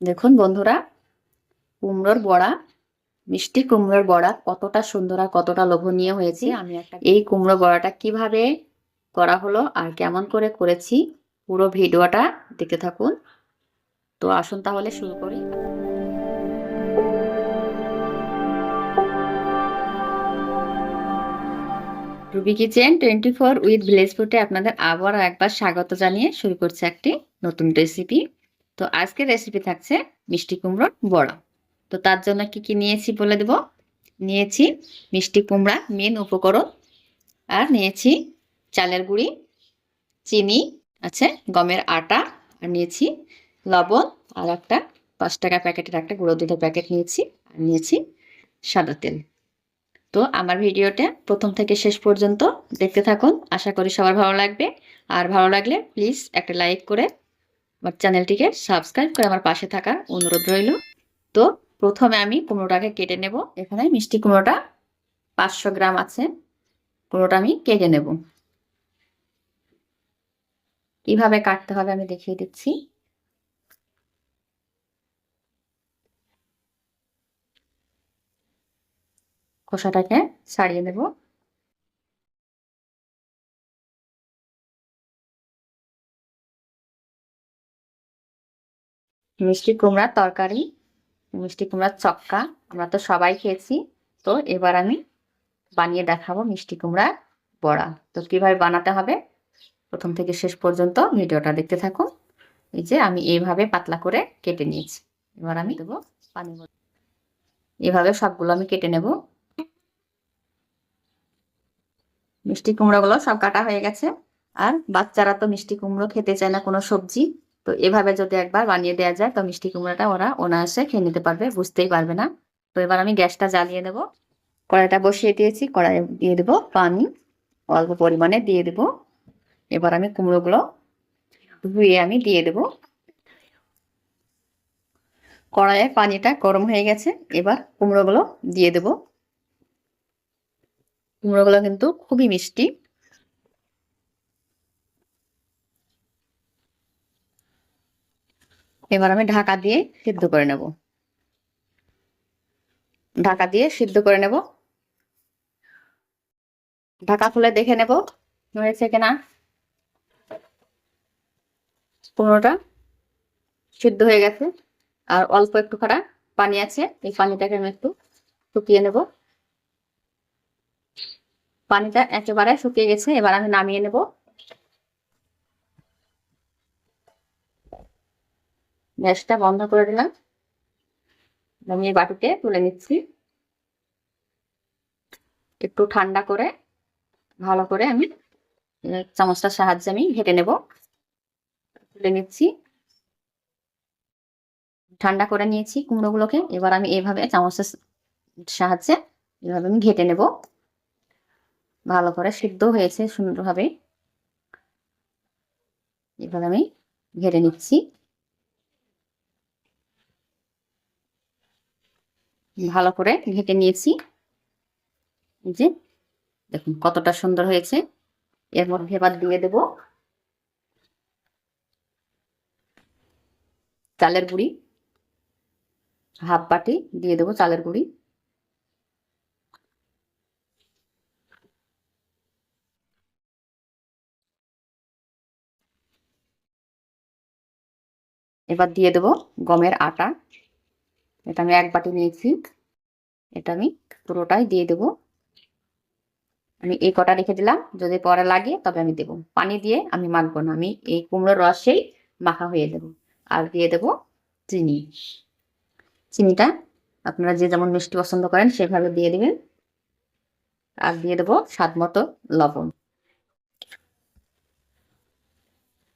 দেখুন বন্ধুরা কুমড়োর বড়া মিষ্টি কুমড়োর বড়া কতটা সুন্দর আর কতটা লোভনীয় হয়েছে। আমি একটা এই কুমড়ো বড়াটা কীভাবে করা হলো আর কেমন করে করেছি পুরো ভিডিওটা দেখতে থাকুন। তো আসুন তাহলে শুরু করি। Ruby kitchen twenty four with village ফুডে আপনাদের আবার একবার স্বাগত জানিয়ে শুরু করছে একটি নতুন রেসিপি তো আজকের রেসিপি থাকছে মিষ্টি কুমড়োর বড়া। তো তার জন্য কি কি নিয়েছি বলে দেব? নিয়েছি মিষ্টি কুমড়া মেন উপকরণ আর নিয়েছি চালের গুঁড়ি, চিনি, আছে গমের আটা আর নিয়েছি লবণ আর একটা পাঁচ টাকা প্যাকেটের একটা গুঁড়ো দুধের প্যাকেট নিয়েছি আর নিয়েছি সাদা তেল। তো আমার ভিডিওটা প্রথম থেকে শেষ পর্যন্ত দেখতে থাকুন। আশা করি সবার ভালো লাগবে। আর ভালো লাগলে প্লিজ একটা লাইক করে আমার চ্যানেলটিকে সাবস্ক্রাইব করে আমার পাশে থাকার অনুরোধ রইল। তো প্রথমে আমি কুমড়োটাকে কেটে নেব। এখানে মিষ্টি কুমড়োটা পাঁচশো গ্রাম আছে। কুমড়োটা আমি কেটে নেব। কীভাবে কাটতে হবে আমি দেখিয়ে দিচ্ছি। খোসাটাকে ছাড়িয়ে নেব। মিষ্টি কুমড়ার তরকারি, মিষ্টি কুমড়ার চক্কা, আমরা তো সবাই খেয়েছি। তো এবার আমি বানিয়ে দেখাবো মিষ্টি কুমড়ার বড়া। তো কীভাবে বানাতে হবে? প্রথম থেকে শেষ পর্যন্ত ভিডিওটা দেখতে থাকুন। এই যে আমি এইভাবে পাতলা করে কেটে নিয়েছি। এবার আমি দেবো পানি এভাবে সবগুলো আমি কেটে নেব। মিষ্টি কুমড়োগুলো সব কাটা হয়ে গেছে। আর বাচ্চারা তো মিষ্টি কুমড়ো খেতে চায় না কোনো সবজি। তো এভাবে যদি একবার বানিয়ে দেওয়া যায়, তো মিষ্টি কুমড়োটা ওরা অনায়াসে খেয়ে নিতে পারবে, বুঝতেই পারবে না। তো এবার আমি গ্যাসটা জ্বালিয়ে দেবো। কড়াইটা বসিয়ে দিয়েছি কড়াই দিয়ে দেবো পানি, অল্প পরিমাণে দিয়ে দেব। এবার আমি কুমড়োগুলো ধুয়ে আমি দিয়ে দেব। কড়াইয়ে পানিটা গরম হয়ে গেছে, এবার কুমড়োগুলো দিয়ে দেব। কুমড়োগুলো কিন্তু খুবই মিষ্টি। এবার আমি ঢাকা দিয়ে সিদ্ধ করে নেব। ঢাকা দিয়ে সিদ্ধ করে নেব। ঢাকা খুলে দেখে নেব, হয়েছে কিনা। পনেরোটা সিদ্ধ হয়ে গেছে। আর অল্প একটু খাটা পানি আছে, এই পানিটাকে আমি একটু শুকিয়ে নেব। পানিটা একেবারে শুকিয়ে গেছে, এবার আমি নামিয়ে নেব। গ্যাসটা বন্ধ করে দিলাম। আমি এই বাটিতে তুলে নিচ্ছি। একটু ঠান্ডা করে, ভালো করে আমি চামচটার সাহায্যে আমি ঘেটে নেব। তুলে নিচ্ছি। ঠান্ডা করে নিয়েছি কুমড়োগুলোকে। এবার আমি এইভাবে চামচের সাহায্যে এভাবে আমি ঘেটে নেব। ভালো করে সিদ্ধ হয়েছে সুন্দরভাবে। এবার আমি ঘেটে নিচ্ছি। ভালো করে ঘেটে নিয়েছি। যে, দেখুন কতটা সুন্দর হয়েছে। এর মধ্যে এবার দিয়ে দেব চালের গুঁড়ি। হাফ বাটি দিয়ে দেবো চালের গুঁড়ি। এবার দিয়ে দেবো গমের আটা। এটা আমি এক বাটি নিয়েছি। এটা আমি পুরোটাই দিয়ে দেব। আমি এই কটা রেখে দিলাম। যদি পরে লাগে তবে আমি দেব। পানি দিয়ে আমি মাখবো না। আমি এই কুমড়োর রসেই মাখা হয়ে দেব। আর দিয়ে দেব চিনি। চিনিটা আপনারা যে যেমন মিষ্টি পছন্দ করেন সেভাবে দিয়ে দেবেন। আর দিয়ে দেবো স্বাদ মতো লবণ।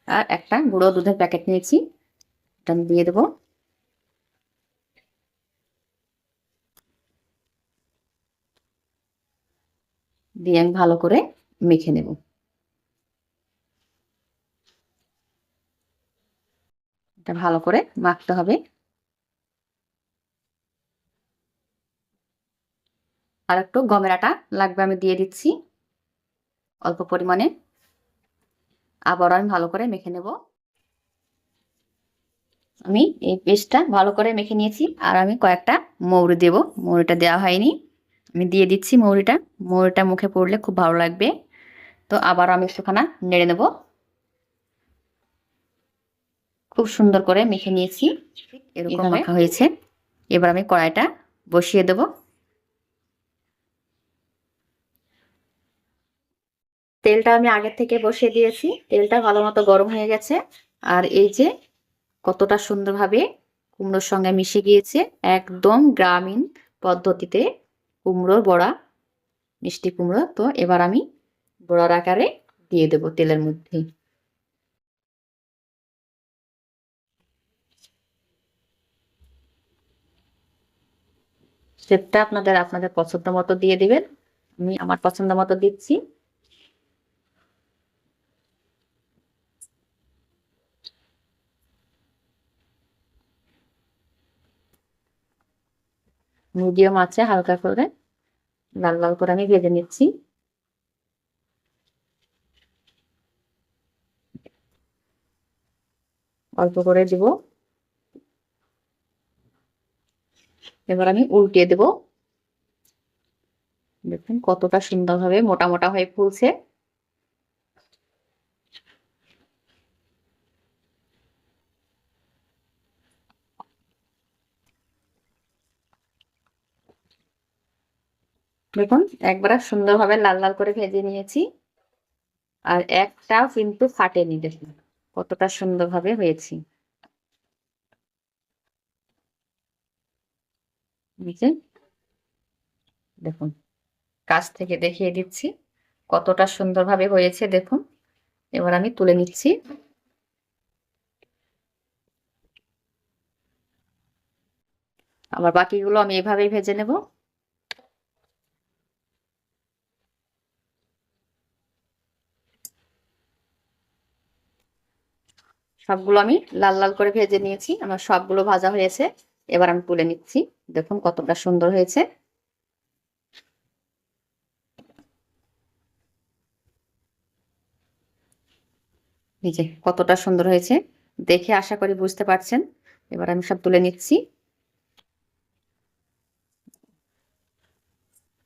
আর একটা গুঁড়ো দুধের প্যাকেট নিয়েছি। এটা আমি দিয়ে দেবো। দিয়ে আমি ভালো করে মেখে নেব। এটা ভালো করে মাখতে হবে। আর একটু গমের আটা লাগবে আমি দিয়ে দিচ্ছি। অল্প পরিমাণে। আবার আমি ভালো করে মেখে নেব। আমি এই পেস্টটা ভালো করে মেখে নিয়েছি। আর আমি কয়েকটা মৌরি দেব। মৌরিটা দেওয়া হয়নি। আমি দিয়ে দিচ্ছি মৌরিটা। মৌরিটা মুখে পড়লে খুব ভালো লাগবে। তো আবার আমি একটুখানা নেড়ে নেব। খুব সুন্দর করে মেখে নিয়েছি। এরকম মাখা হয়েছে। এবার আমি কড়াইটা বসিয়ে দেব। তেলটা আমি আগের থেকে বসিয়ে দিয়েছি। তেলটা ভালো মতো গরম হয়ে গেছে। আর এই যে কতটা সুন্দরভাবে কুমড়োর সঙ্গে মিশে গিয়েছে একদম গ্রামীণ পদ্ধতিতে। কুমড়োর বড়া, মিষ্টি কুমড়ো। তো এবার আমি বড়ার আকারে দিয়ে দেব তেলের মধ্যে। শেপটা আপনাদের আপনাদের পছন্দ মতো দিয়ে দিবেন। আমি আমার পছন্দ মতো দিচ্ছি। মিডিয়াম আছে, হালকা করে। লাল লাল করে আমি ভেজে নিচ্ছি। অল্প করে দিব। এবার আমি উল্টে দেব। দেখুন কতটা সুন্দরভাবে মোটা মোটা হয়ে ফুলছে। দেখুন, একবার সুন্দরভাবে লাল লাল করে ভেজে নিয়েছি। আর একটাও কিন্তু ফাটেনি, দেখুন, কতটা সুন্দরভাবে হয়েছি। দেখুন, কাছ থেকে দেখিয়ে দিচ্ছি কতটা সুন্দরভাবে হয়েছে, দেখুন। এবার আমি তুলে নিচ্ছি। আবার বাকিগুলো আমি এভাবেই ভেজে নেব। সবগুলো আমি লাল লাল করে ভেজে নিয়েছি। আমার সবগুলো ভাজা হয়েছে। এবার আমি তুলে নিচ্ছি। দেখুন কতটা সুন্দর হয়েছে। যে কতটা সুন্দর হয়েছে। দেখে আশা করি বুঝতে পারছেন। এবার আমি সব তুলে নিচ্ছি।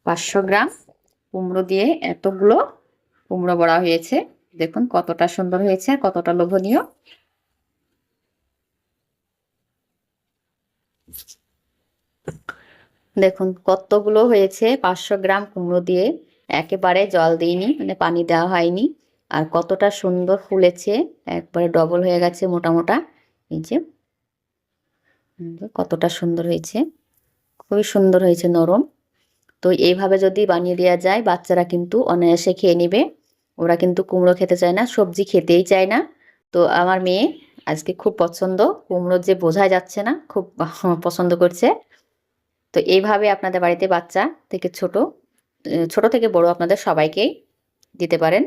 পাঁচশো গ্রাম কুমড়ো দিয়ে এতগুলো কুমড়ো বড়া হয়েছে। দেখুন কতটা সুন্দর হয়েছে কতটা লোভনীয়। দেখুন, কতগুলো হয়েছে? পাঁচশো গ্রাম কুমড়ো দিয়ে একেবারে জল দিইনি মানে পানি দেওয়া হয়নি। আর কতটা সুন্দর ফুলেছে, একবারে ডবল হয়ে গেছে মোটা মোটা। এই যে কতটা সুন্দর হয়েছে। খুবই সুন্দর হয়েছে, নরম। তো এইভাবে যদি বানিয়ে দেওয়া যায়, বাচ্চারা কিন্তু অনায়াসে খেয়ে নেবে। ওরা কিন্তু কুমড়ো খেতে চায় না, সবজি খেতেই চায় না। তো আমার মেয়ে আজকে খুব পছন্দ। কুমড়ো যে বোঝা যাচ্ছে না, খুব পছন্দ করছে। তো এইভাবে আপনাদের বাড়িতে বাচ্চা থেকে ছোট ছোট থেকে বড় আপনাদের সবাইকেই দিতে পারেন।